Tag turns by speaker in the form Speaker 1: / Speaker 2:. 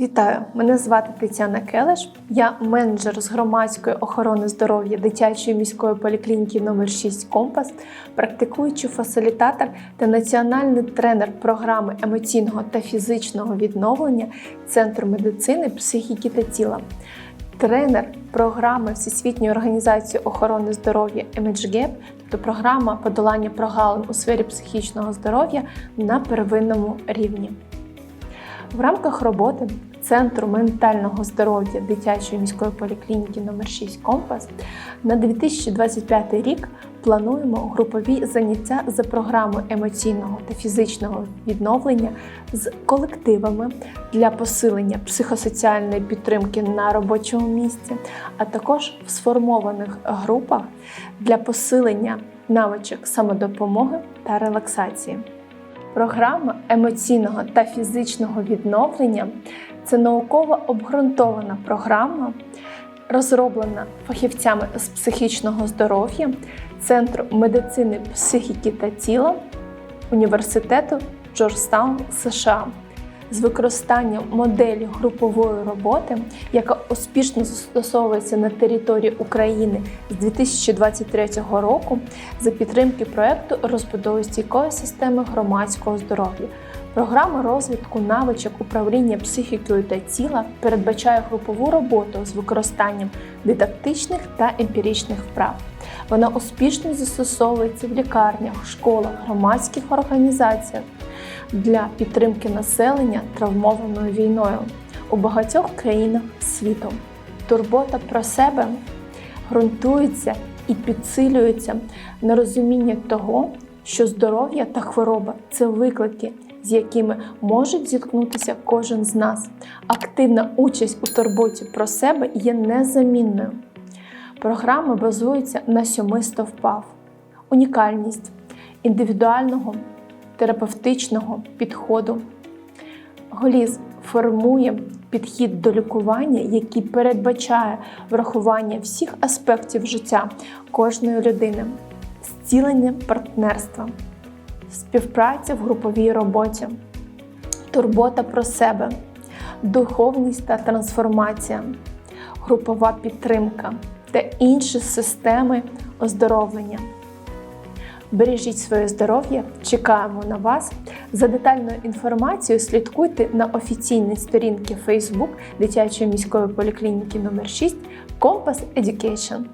Speaker 1: Вітаю! Мене звати Тетяна Келеш. Я менеджер з громадської охорони здоров'я дитячої міської поліклініки номер 6 Компас, практикуючий фасилітатор та національний тренер програми емоційного та фізичного відновлення Центру медицини, психіки та тіла. Тренер програми Всесвітньої організації охорони здоров'я MHGAP, тобто програма подолання прогалин у сфері психічного здоров'я на первинному рівні. В рамках роботи Центру ментального здоров'я дитячої міської поліклініки номер 6 Компас на 2025 рік плануємо групові заняття за програмою емоційного та фізичного відновлення з колективами для посилення психосоціальної підтримки на робочому місці, а також в сформованих групах для посилення навичок самодопомоги та релаксації. Програма емоційного та фізичного відновлення це науково обґрунтована програма, розроблена фахівцями з психічного здоров'я Центру медицини психіки та тіла університету Джорджтаун США з використанням моделі групової роботи, яка успішно застосовується на території України з 2023 року за підтримки проекту розбудови стійкої системи громадського здоров'я. Програма розвитку навичок управління психікою та тіла передбачає групову роботу з використанням дидактичних та емпіричних вправ. Вона успішно застосовується в лікарнях, школах, громадських організаціях для підтримки населення травмованою війною у багатьох країнах світу. Турбота про себе ґрунтується і підсилюється на розуміння того, що здоров'я та хвороба це виклики, з якими може зіткнутися кожен з нас. Активна участь у турботі про себе є незамінною. Програма базується на сьоми стовпах: унікальність індивідуального терапевтичного підходу. Голізм формує підхід до лікування, який передбачає врахування всіх аспектів життя кожної людини, зцілення партнерства, співпраця в груповій роботі, турбота про себе, духовність та трансформація, групова підтримка та інші системи оздоровлення. Бережіть своє здоров'я, чекаємо на вас. За детальною інформацією слідкуйте на офіційній сторінці Facebook дитячої міської поліклініки номер 6 Compass Education.